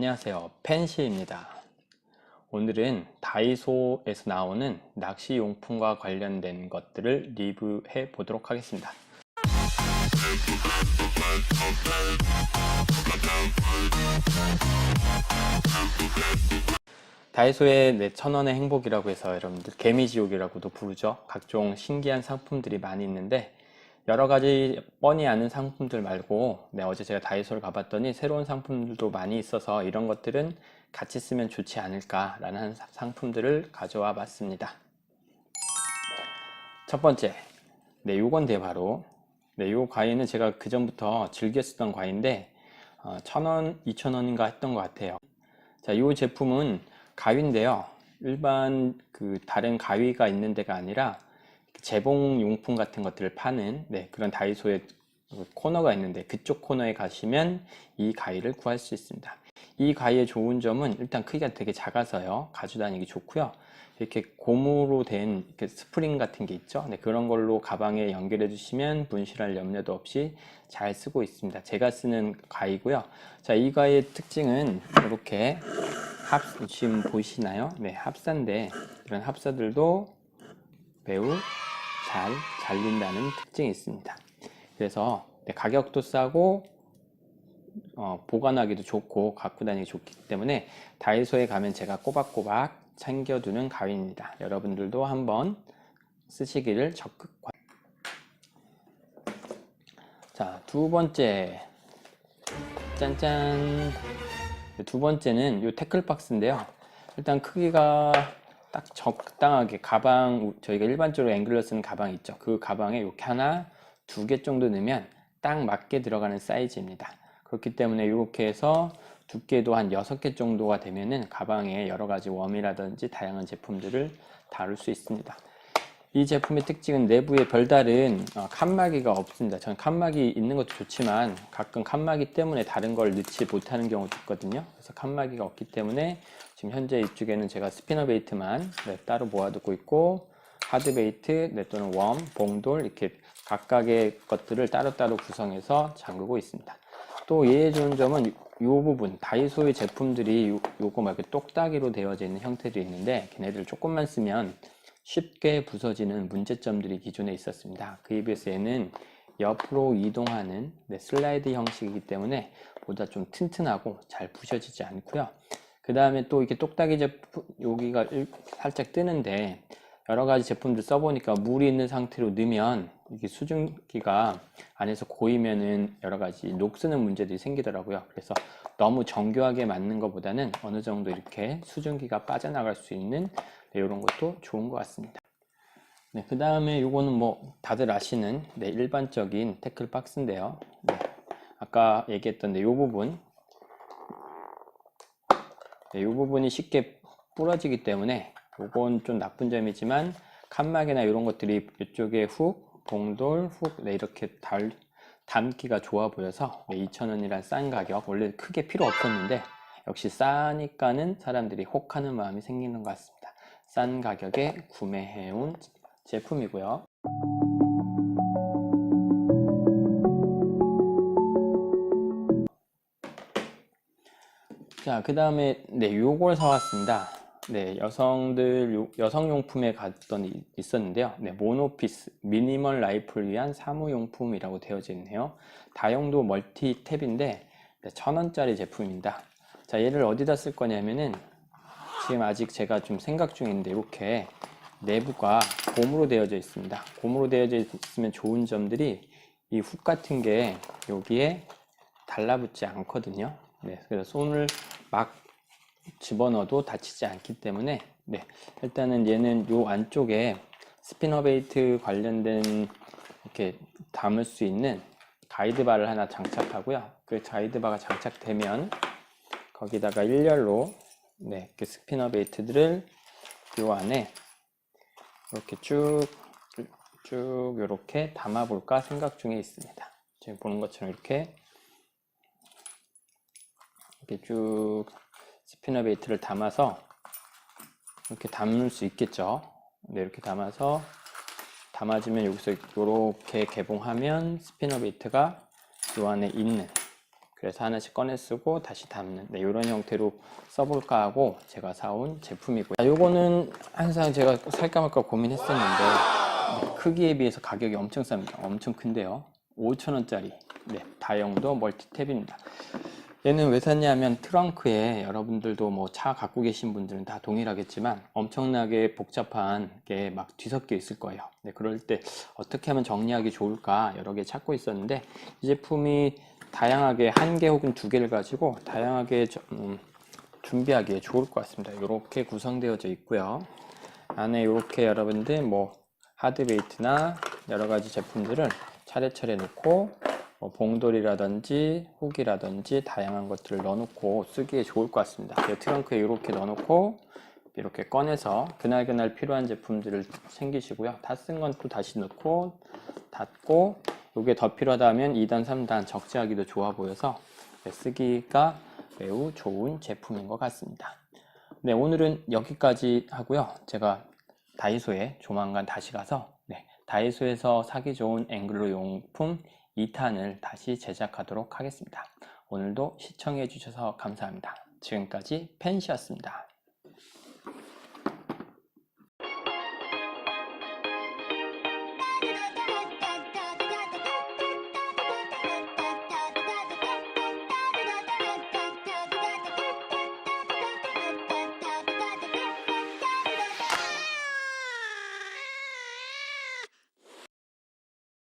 안녕하세요. 펜시입니다. 오늘은 다이소에서 나오는 낚시 용품과 관련된 것들을 리뷰해 보도록 하겠습니다. 다이소의 네, 천원의 행복이라고 해서 여러분들 개미지옥이라고도 부르죠. 각종 신기한 상품들이 많이 있는데 여러 가지 뻔히 아는 상품들 말고 네, 어제 제가 다이소를 가봤더니 새로운 상품들도 많이 있어서 이런 것들은 같이 쓰면 좋지 않을까라는 사- 상품들을 가져와 봤습니다. 첫 번째, 네, 요건 데 바로 네, 요 과일은 제가 그 전부터 즐겨 쓰던 과일인데 어, 천 원, 이천 원인가 했던 것 같아요. 자, 이 제품은 가위인데요. 일반 그 다른 가위가 있는 데가 아니라 재봉 용품 같은 것들을 파는 네, 그런 다이소의 그 코너가 있는데 그쪽 코너에 가시면 이 가위를 구할 수 있습니다. 이 가위의 좋은 점은 일단 크기가 되게 작아서요. 가져다니기 좋고요. 이렇게 고무로 된 이렇게 스프링 같은 게 있죠. 네, 그런 걸로 가방에 연결해 주시면 분실할 염려도 없이 잘 쓰고 있습니다. 제가 쓰는 가위고요. 자, 이 가위의 특징은 이렇게 합, 지금 보이시나요? 네, 합사인데 이런 합사들도 매우 잘 잘린다는 특징이 있습니다. 그래서 네, 가격도 싸고 어, 보관하기도 좋고 갖고 다니기 좋기 때문에 다이소에 가면 제가 꼬박꼬박 챙겨두는 가위입니다. 여러분들도 한번 쓰시기를 적극 권- 자, 두 번째 짠짠 두 번째는 이 태클 박스인데요. 일단 크기가 딱 적당하게 가방 저희가 일반적으로 앵글러 쓰는 가방 있죠. 그 가방에 이렇게 하나 두 개 정도 넣으면 딱 맞게 들어가는 사이즈입니다. 그렇기 때문에 이렇게 해서 두께도 한 여섯 개 정도가 되면은 가방에 여러 가지 웜이라든지 다양한 제품들을 다룰 수 있습니다. 이 제품의 특징은 내부에 별다른 어, 칸막이가 없습니다. 저는 칸막이 있는 것도 좋지만 가끔 칸막이 때문에 다른 걸 넣지 못하는 경우도 있거든요. 그래서 칸막이가 없기 때문에 지금 현재 이쪽에는 제가 스피너 베이트만 네, 따로 모아두고 있고 하드 베이트 네, 또는 웜, 봉돌 이렇게 각각의 것들을 따로따로 구성해서 잠그고 있습니다. 또 얘의 좋은 점은 이 부분 다이소의 제품들이 요, 요거 막 이렇게 똑딱이로 되어져 있는 형태들이 있는데 걔네들을 조금만 쓰면 쉽게 부서지는 문제점들이 기존에 있었습니다. 그에 비해서 얘는 옆으로 이동하는 네, 슬라이드 형식이기 때문에 보다 좀 튼튼하고 잘 부셔지지 않고요. 그 다음에 또 이렇게 똑딱이 제품 여기가 일- 살짝 뜨는데 여러 가지 제품들 써보니까 물이 있는 상태로 넣으면 이게 수증기가 안에서 고이면은 여러 가지 녹쓰는 문제들이 생기더라고요. 그래서 너무 정교하게 맞는 것보다는 어느 정도 이렇게 수증기가 빠져나갈 수 있는 네, 이런 것도 좋은 것 같습니다. 네, 그 다음에 요거는 뭐 다들 아시는 네, 일반적인 태클 박스인데요. 네, 아까 얘기했던 네, 요 부분 네, 이 부분이 쉽게 부러지기 때문에 이건 좀 나쁜 점이지만 칸막이나 이런 것들이 이쪽에 훅, 봉돌, 훅 네, 이렇게 달, 담기가 좋아 보여서 네, 2,000원이란 싼 가격 원래 크게 필요 없었는데 역시 싸니까는 사람들이 혹하는 마음이 생기는 것 같습니다. 싼 가격에 구매해온 제품이고요. 자, 그 다음에, 네, 요걸 사왔습니다. 네, 여성들, 요- 여성용품에 갔던 이- 있었는데요. 네, 모노피스, 미니멀 라이프를 위한 사무용품이라고 되어져 있네요. 다용도 멀티 탭인데, 네, 천 원짜리 제품입니다. 자, 얘를 어디다 쓸 거냐면은, 지금 아직 제가 좀 생각 중인데, 이렇게 내부가 고무로 되어져 있습니다. 고무로 되어져 있으면 좋은 점들이 이 훅 같은 게 여기에 달라붙지 않거든요. 네, 그래서 손을 막 집어넣어도 다치지 않기 때문에 네, 일단은 얘는 요 안쪽에 스피너 베이트 관련된 이렇게 담을 수 있는 가이드바를 하나 장착하고요. 그 가이드바가 장착되면 거기다가 일렬로 네, 그 스피너 베이트들을 요 안에 이렇게 쭉쭉 이렇게 담아 볼까 생각 중에 있습니다. 지금 보는 것처럼 이렇게 이렇게 쭉 스피너 베이트를 담아서 이렇게 담을 수 있겠죠. 네, 이렇게 담아서 담아주면 여기서 이렇게 개봉하면 스피너 베이트가 요 안에 있는 그래서 하나씩 꺼내 쓰고 다시 담는 네, 이런 형태로 써볼까 하고 제가 사온 제품이고요. 자, 요거는 항상 제가 살까 말까 고민했었는데 네, 크기에 비해서 가격이 엄청 쌉니다. 엄청 큰데요. 5,000원짜리 네, 다용도 멀티탭입니다. 얘는 왜 샀냐면 트렁크에 여러분들도 뭐 차 갖고 계신 분들은 다 동일하겠지만 엄청나게 복잡한 게 막 뒤섞여 있을 거예요. 네, 그럴 때 어떻게 하면 정리하기 좋을까 여러 개 찾고 있었는데 이 제품이 다양하게 한 개 혹은 두 개를 가지고 다양하게 저- 음, 준비하기에 좋을 것 같습니다. 이렇게 구성되어져 있고요. 안에 이렇게 여러분들 뭐 하드베이트나 여러 가지 제품들을 차례차례 놓고 뭐 봉돌이라든지 훅이라든지 다양한 것들을 넣어놓고 쓰기에 좋을 것 같습니다. 제 트렁크에 이렇게 넣어놓고 이렇게 꺼내서 그날그날 필요한 제품들을 챙기시고요. 다 쓴 건 또 다시 넣고 닫고 이게 더 필요하다 하면 2단, 3단 적재하기도 좋아 보여서 네, 쓰기가 매우 좋은 제품인 것 같습니다. 네, 오늘은 여기까지 하고요. 제가 다이소에 조만간 다시 가서 네, 다이소에서 사기 좋은 앵글로 용품 2탄을 다시 제작하도록 하겠습니다. 오늘도 시청해 주셔서 감사합니다. 지금까지 펜시였습니다.